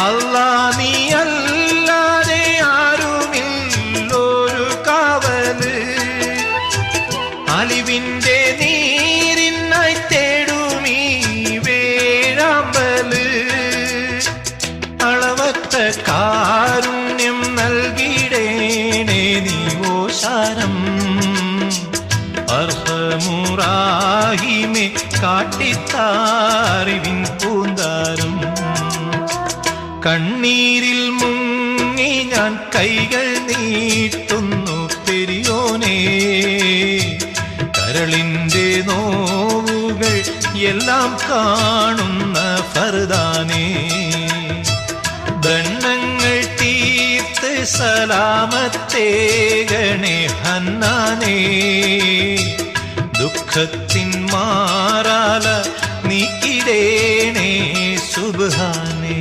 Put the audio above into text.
അല്ലാ നീ അല്ലാതെ ആരുമില്ലൊരു കാവൽ. അലിവിന്റെ നീരിന്നായി തേടുമീ വേഴാമ്പൽ. അളവത്ത കാരുണ്യം നൽകിടേണേ നീ ഓശാരം അർഹമുറാഹിമെ കാട്ടിത്താറിവിൻ പൂന്താരം കണ്ണീരിൽ മുങ്ങി ഞാൻ കൈകൾ നീട്ടുന്നു പെരിയോനെ. കരളിന്റെ നോവുകൾ എല്ലാം കാണുന്ന ഫർദാനേ. ബ്രണ്ണങ്ങൾ തീർത്ത് സലാമത്തേകണേ ഹന്നാനേ. ദുഃഖത്തിൻ മാറാല നീക്കിടേണേ സുബാനേ